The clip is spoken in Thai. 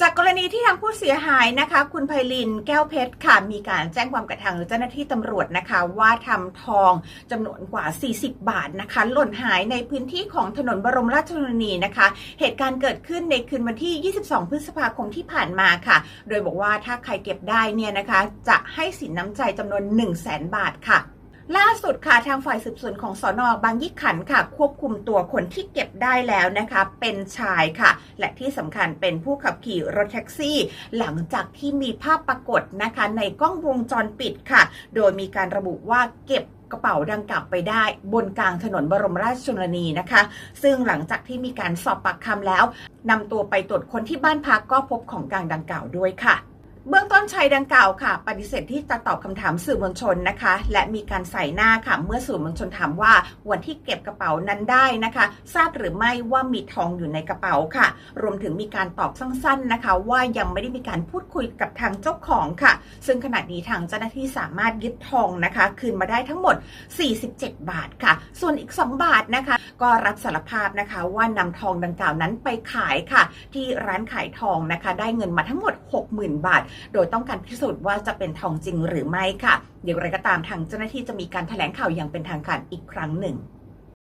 จากกรณีที่ทางผู้เสียหายนะคะ คุณไพลินแก้วเพชรค่ะ มีการแจ้งความกับทางเจ้าหน้าที่ตำรวจนะคะ ว่าทำทองจำนวนกว่า 40 บาทนะคะ หล่นหายในพื้นที่ของถนนบรมราชชนนีนะคะ เหตุการณ์เกิดขึ้นในคืนวันที่ 22 พฤษภาคมที่ผ่านมาค่ะ โดยบอกว่าถ้าใครเก็บได้เนี่ยนะคะ จะให้สินน้ำใจจำนวน 1 0 0 0 0แสนบาทค่ะ ล่าสุดค่ะทางฝ่ายสืบสวนของสอนอบางยี่ขันค่ะ ควบคุมตัวคนที่เก็บได้แล้วนะคะ เป็นชายค่ะ และที่สำคัญเป็นผู้ขับขี่รถแท็กซี่ หลังจากที่มีภาพปรากฏนะคะ ในกล้องวงจรปิดค่ะ โดยมีการระบุว่าเก็บกระเป๋าดังกล่าวไปได้บนกลางถนนบรมราชชนนีนะคะ ซึ่งหลังจากที่มีการสอบปากคำแล้วนำตัวไปตรวจคนที่บ้านพักก็พบของกลางดังกล่าวด้วยค่ะ เบื้องต้นชายดังกล่าวค่ะ ปฏิเสธที่จะตอบคำถามสื่อมวลชนนะคะ และมีการใส่หน้าค่ะ เมื่อสื่อมวลชนถามว่าวันที่เก็บกระเป๋านั้นได้นะคะ ทราบหรือไม่ว่ามีทองอยู่ในกระเป๋าค่ะ รวมถึงมีการตอบสั้นๆนะคะ ว่ายังไม่ได้มีการพูดคุยกับทางเจ้าของค่ะ ซึ่งขณะนี้ทางเจ้าหน้าที่สามารถยึดทองนะคะ คืนมาได้ทั้งหมด 47 บาทค่ะ ส่วนอีก 2 บาทนะคะ ก็รับสารภาพนะคะ ว่านำทองดังกล่าวนั้นไปขายค่ะ ที่ร้านขายทองนะคะ ได้เงินมาทั้งหมด 60,000 บาทโดยต้องการพิสูจน์ว่าจะเป็นทองจริงหรือไม่ค่ะเดี๋ยวอะไรก็ตามทางเจ้าหน้าที่จะมีการแถลงข่าวอย่างเป็นทางการอีกครั้งหนึ่ง